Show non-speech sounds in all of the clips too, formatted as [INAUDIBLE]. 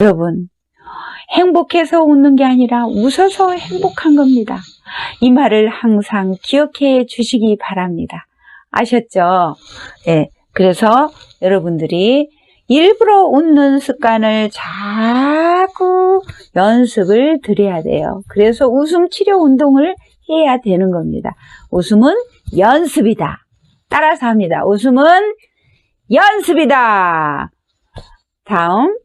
여러분, 행복해서 웃는 게 아니라 웃어서 행복한 겁니다. 이 말을 항상 기억해 주시기 바랍니다. 아셨죠? 네. 그래서 여러분들이 일부러 웃는 습관을 자꾸 연습을 드려야 돼요. 그래서 웃음 치료 운동을 해야 되는 겁니다. 웃음은 연습이다. 따라서 합니다. 웃음은 연습이다. 다음.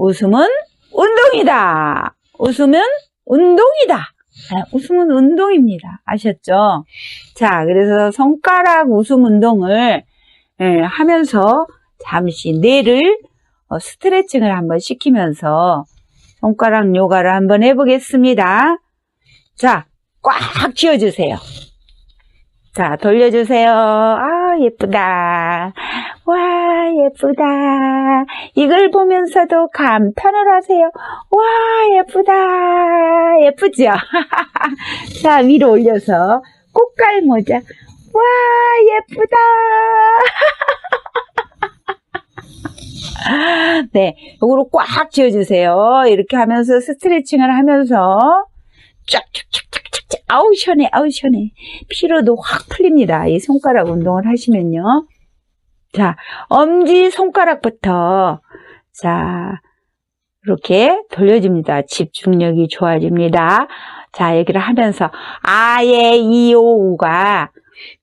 웃음은 운동이다. 웃으면 운동이다. 아, 웃음은 운동입니다. 아셨죠? 자, 그래서 손가락 웃음 운동을 예, 하면서 잠시 뇌를 어, 스트레칭을 한번 시키면서 손가락 요가를 한번 해보겠습니다. 자, 꽉 쥐어주세요. 자, 돌려주세요. 아, 예쁘다. 예쁘다. 이걸 보면서도 감탄을 하세요. 와, 예쁘다. 예쁘죠? [LAUGHS] 자, 위로 올려서 꽃갈 모자. 와, 예쁘다. [LAUGHS] 네, 요거로 꽉 지어주세요. 이렇게 하면서 스트레칭을 하면서 쫙쫙쫙쫙쫙 아우 시원해 아우 시원해 피로도 확 풀립니다. 이 손가락 운동을 하시면요. 자, 엄지 손가락부터 자, 이렇게 돌려줍니다. 집중력이 좋아집니다. 자, 얘기를 하면서 아예 이오우가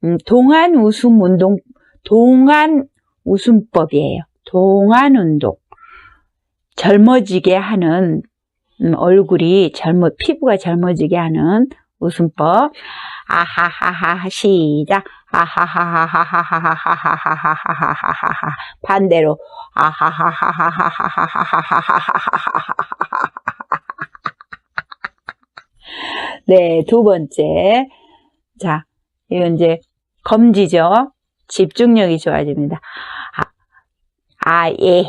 음, 동안 웃음 운동 동안 웃음법이에요. 동안 운동. 젊어지게 하는 음, 얼굴이 젊어 피부가 젊어지게 하는 웃음법. 아하하하 시작. 아하하하하하하하하하하하하하 반대로 아하하하하하하하하하하하하하하 네, 두 번째. 자, 이건 이제 검지죠. 집중력이 좋아집니다. 아, 아 예.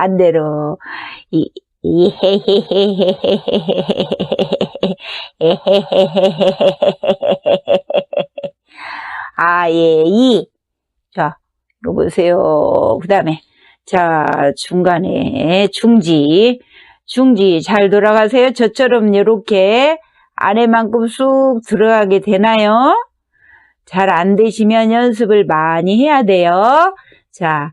반대로 이~ 이~ 에헤헤헤헤헤헤헤 에헤헤헤헤헤헤헤헤헤 아예 이~ 자~ 여보세요. 그 다음에 자~ 중간에 중지. 중지 잘 돌아가세요. 저처럼 요렇게 아내만큼 쑥 들어가게 되나요? 잘 안 되시면 연습을 많이 해야 돼요. 자~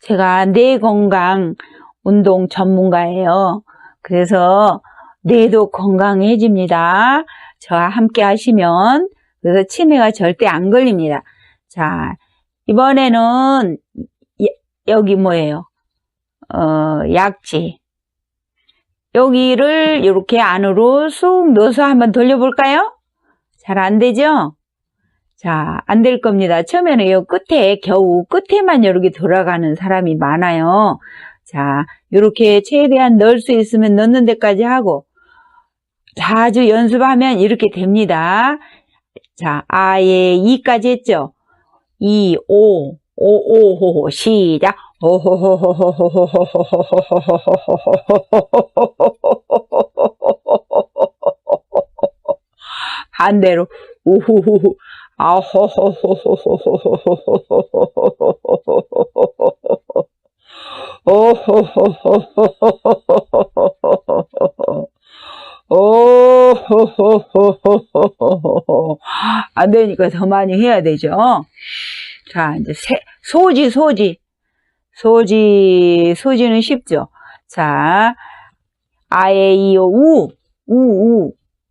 제가 뇌 건강 운동 전문가예요. 그래서 뇌도 건강해집니다. 저와 함께 하시면 그래서 치매가 절대 안 걸립니다. 자, 이번에는 예, 여기 뭐예요? 어, 약지. 여기를 이렇게 안으로 쑥 넣어서 한번 돌려볼까요? 잘 안 되죠? 자, 안 될 겁니다. 처음에는 이 끝에, 겨우 끝에만 이렇게 돌아가는 사람이 많아요. 자, 이렇게 최대한 넣을 수 있으면 넣는 데까지 하고, 자주 연습하면 이렇게 됩니다. 자, 아예 2까지 했죠? 2, 5, 5, 5, 5, 5 시작. 반대로, 오호호호. 안 되니까 더 많이 해야 되죠. 자, 이제 세, 소지, 소지. 소지, 소지는 쉽죠. 자, 아에이오, 우, 우, 우.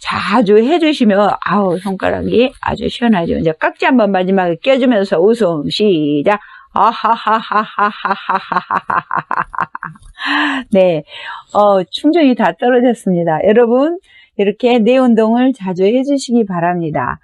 자주 해주시면, 아우, 손가락이 아주 시원하죠. 이제 깍지 한번 마지막에 껴주면서 웃음, 시작. 아하하하하하하하하하하하하. 네. 어, 충전이 다 떨어졌습니다. 여러분, 이렇게 뇌 운동을 자주 해주시기 바랍니다.